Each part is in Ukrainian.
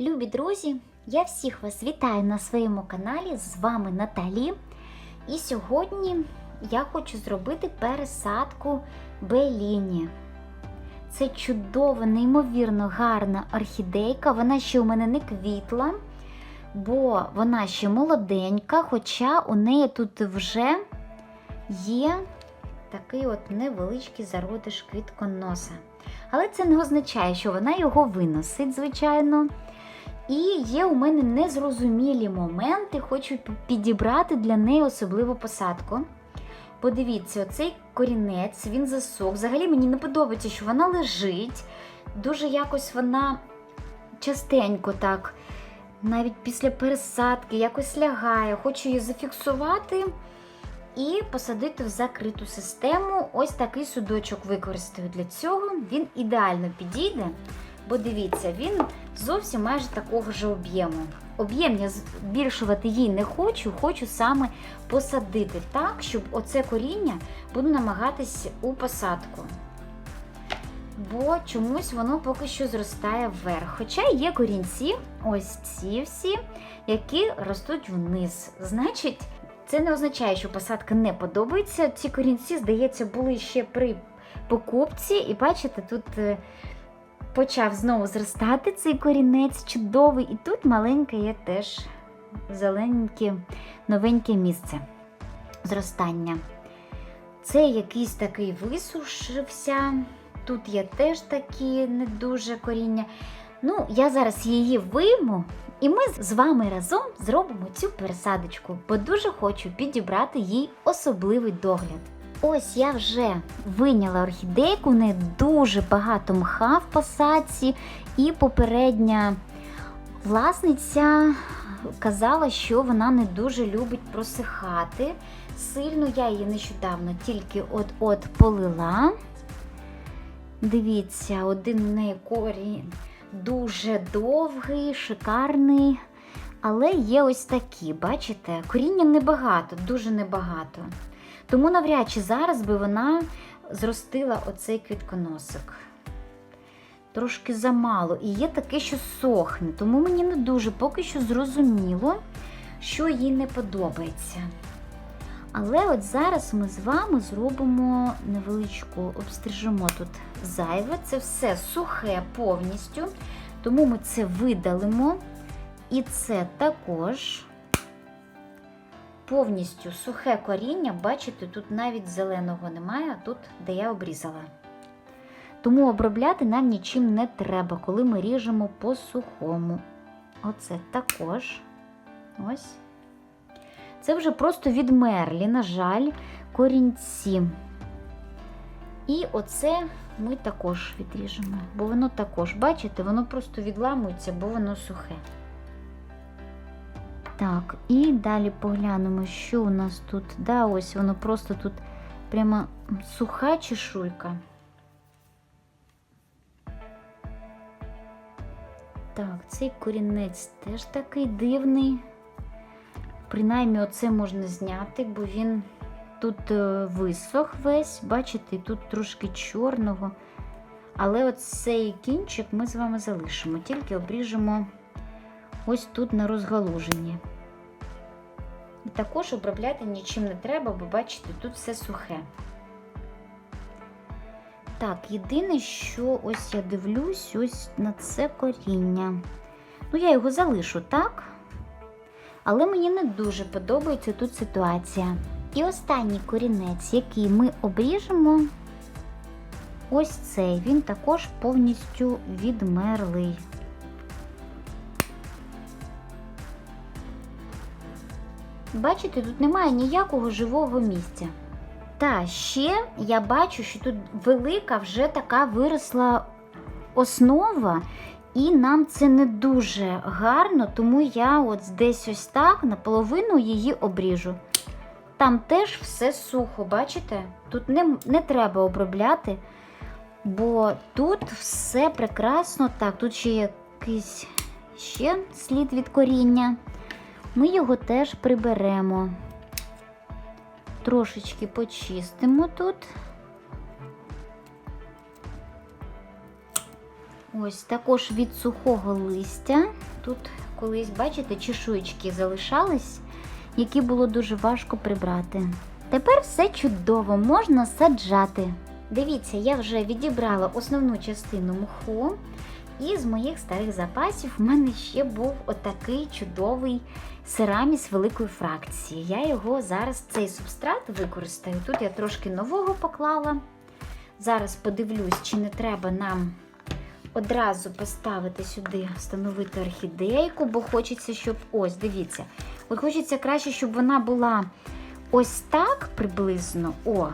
Любі друзі, я всіх вас вітаю на своєму каналі. З вами Наталі. І сьогодні я хочу зробити пересадку Беліні. Це чудова, неймовірно гарна орхідейка. Вона ще у мене не квітла, бо вона ще молоденька, хоча у неї тут вже є такий от невеличкий зародиш квітконоса. Але це не означає, що вона його виносить, звичайно. І є у мене незрозумілі моменти, хочу підібрати для неї особливу посадку. Подивіться, оцей корінець, він засох. Взагалі мені не подобається, що вона лежить. Дуже якось вона частенько так, навіть після пересадки, якось лягає. Хочу її зафіксувати і посадити в закриту систему. Ось такий судочок використаю для цього. Він ідеально підійде, бо дивіться, він зовсім майже такого ж об'єму. Об'єм я збільшувати їй не хочу, хочу саме посадити так, щоб оце коріння буду намагатись у посадку. Бо чомусь воно поки що зростає вверх. Хоча є корінці, ось ці всі, які ростуть вниз. Значить, це не означає, що посадка не подобається. Ці корінці, здається, були ще при покупці, і бачите, тут почав знову зростати цей корінець чудовий. І тут маленьке є теж зелененьке, новеньке місце зростання. Це якийсь такий висушився. Тут є теж такі не дуже коріння. Ну, я зараз її вийму, і ми з вами разом зробимо цю пересадочку, бо дуже хочу підібрати їй особливий догляд. Ось я вже виняла орхідейку, не дуже багато мха в посадці, і попередня власниця казала, що вона не дуже любить просихати. Сильно я її нещодавно тільки от-от полила. Дивіться, один в неї корінь дуже довгий, шикарний. Але є ось такі, бачите, коріння небагато, дуже небагато. Тому навряд чи зараз би вона зростила оцей квітконосик. Трошки замало. І є таке, що сохне. Тому мені не дуже поки що зрозуміло, що їй не подобається. Але от зараз ми з вами зробимо невеличку, обстрижемо тут зайве. Це все сухе повністю. Тому ми це видалимо. І це також повністю сухе коріння, бачите, тут навіть зеленого немає, тут, де я обрізала. Тому обробляти нам нічим не треба, коли ми ріжемо по сухому. Оце також. Ось. Це вже просто відмерлі, на жаль, корінці. І оце ми також відріжемо, бо воно також, бачите, воно просто відламується, бо воно сухе. Так, і далі поглянемо, що у нас тут. Да, ось воно просто тут прямо суха чешуйка. Так, цей корінець теж такий дивний. Принаймні, оце можна зняти, бо він тут висох весь, бачите, тут трошки чорного. Але от цей кінчик ми з вами залишимо, тільки обріжемо ось тут на розгалуженні. І також обробляти нічим не треба, бо бачите, тут все сухе. Так, єдине, що ось я дивлюсь ось на це коріння. Ну, я його залишу, так? Але мені не дуже подобається тут ситуація. І останній корінець, який ми обріжемо, ось цей, він також повністю відмерлий. Бачите, тут немає ніякого живого місця. Та ще я бачу, що тут велика вже така виросла основа, і нам це не дуже гарно, тому я от десь ось так наполовину її обріжу. Там теж все сухо, бачите? Тут не, не треба обробляти, бо тут все прекрасно. Так, тут ще якийсь ще слід від коріння. Ми його теж приберемо. Трошечки почистимо тут. Ось також від сухого листя тут колись, бачите, чешуєчки залишались, які було дуже важко прибрати. Тепер все чудово, можна саджати. Дивіться, я вже відібрала основну частину мху, і з моїх старих запасів в мене ще був отакий чудовий сераміс великої фракції. Я його зараз цей субстрат використаю. Тут я трошки нового поклала. Зараз подивлюсь, чи не треба нам одразу поставити сюди, встановити орхідейку, бо хочеться, щоб ось, дивіться, от хочеться краще, щоб вона була ось так приблизно. О,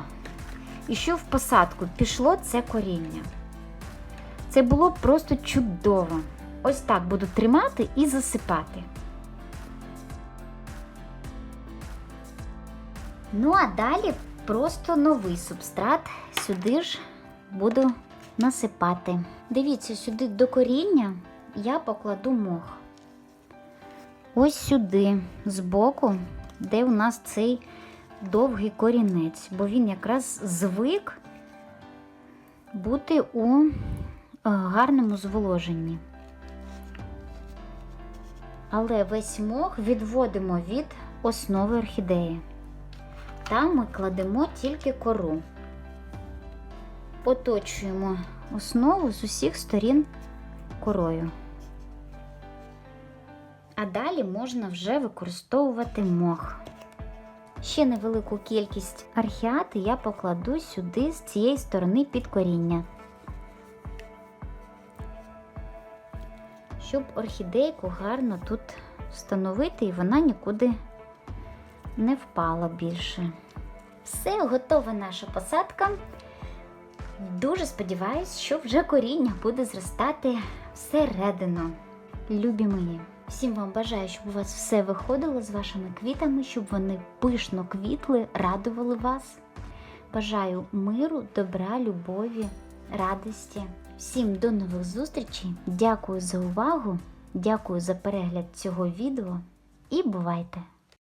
і що в посадку пішло це коріння. Це було просто чудово. Ось так буду тримати і засипати. Ну, а далі просто новий субстрат сюди ж буду насипати. Дивіться, сюди до коріння я покладу мох. Ось сюди, збоку, де у нас цей довгий корінець, бо він якраз звик бути у гарному зволоженні. Але весь мох відводимо від основи орхідеї. Там ми кладемо тільки кору. Оточуємо основу з усіх сторін корою. А далі можна вже використовувати мох. Ще невелику кількість архіати я покладу сюди з цієї сторони під коріння. Щоб орхідейку гарно тут встановити і вона нікуди не впала більше. Все, готова наша посадка. Дуже сподіваюсь, що вже коріння буде зростати всередину. Любі мої. Всім вам бажаю, щоб у вас все виходило з вашими квітами, щоб вони пишно квітли, радували вас. Бажаю миру, добра, любові, радості. Всім до нових зустрічей. Дякую за увагу, дякую за перегляд цього відео і бувайте!